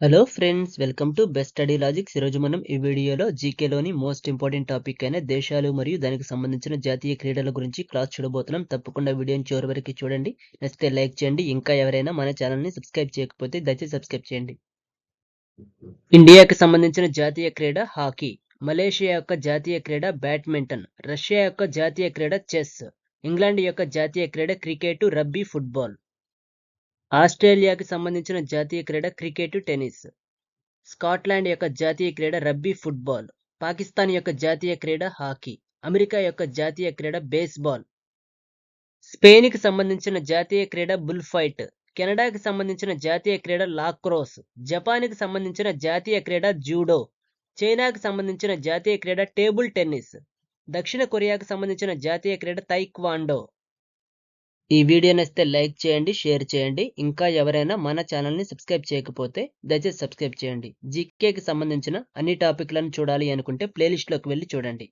Hello friends welcome to best study logics ఈరోజు మనం ఈ వీడియోలో జీకేలోని మోస్ట్ ఇంపార్టెంట్ టాపిక్ అయిన దేశాలు మరియు దానికి సంబంధించిన జాతీయ క్రీడల గురించి క్లాస్ చూడబోతున్నాం. తప్పకుండా వీడియోని చివరి వరకు చూడండి. నచ్చితే లైక్ చేయండి. ఇంకా ఎవరైనా మన ఛానల్ని సబ్స్క్రైబ్ చేయకపోతే దయచేసి సబ్స్క్రైబ్ చేయండి. ఇండియాకి సంబంధించిన జాతీయ క్రీడ హాకీ. మలేషియా యొక్క జాతీయ క్రీడ బ్యాడ్మింటన్. రష్యా యొక్క జాతీయ క్రీడ చెస్. ఇంగ్లాండ్ యొక్క జాతీయ క్రీడ క్రికెట్ రబ్బీ ఫుట్బాల్. ఆస్ట్రేలియాకి సంబంధించిన జాతీయ క్రీడ క్రికెట్ టెన్నిస్. స్కాట్లాండ్ యొక్క జాతీయ క్రీడ రబ్బీ ఫుట్బాల్. పాకిస్తాన్ యొక్క జాతీయ క్రీడ హాకీ. అమెరికా యొక్క జాతీయ క్రీడ బేస్బాల్. స్పెయిన్కి సంబంధించిన జాతీయ క్రీడ బుల్ ఫైట్ కెనడాకి సంబంధించిన జాతీయ క్రీడ లాక్రోస్. జపాన్కి సంబంధించిన జాతీయ క్రీడ జూడో. చైనాకి సంబంధించిన జాతీయ క్రీడ టేబుల్ టెన్నిస్. దక్షిణ కొరియాకు సంబంధించిన జాతీయ క్రీడ తైక్వాండో. ఈ వీడియో నచ్చితే లైక్ చేయండి షేర్ చేయండి. ఇంకా ఎవరైనా మన ఛానల్ని సబ్స్క్రైబ్ చేయకపోతే దయచేసి సబ్స్క్రైబ్ చేయండి. జీకేకి సంబంధించిన అన్ని టాపిక్లను చూడాలి అనుకుంటే ప్లేలిస్ట్లోకి వెళ్ళి చూడండి.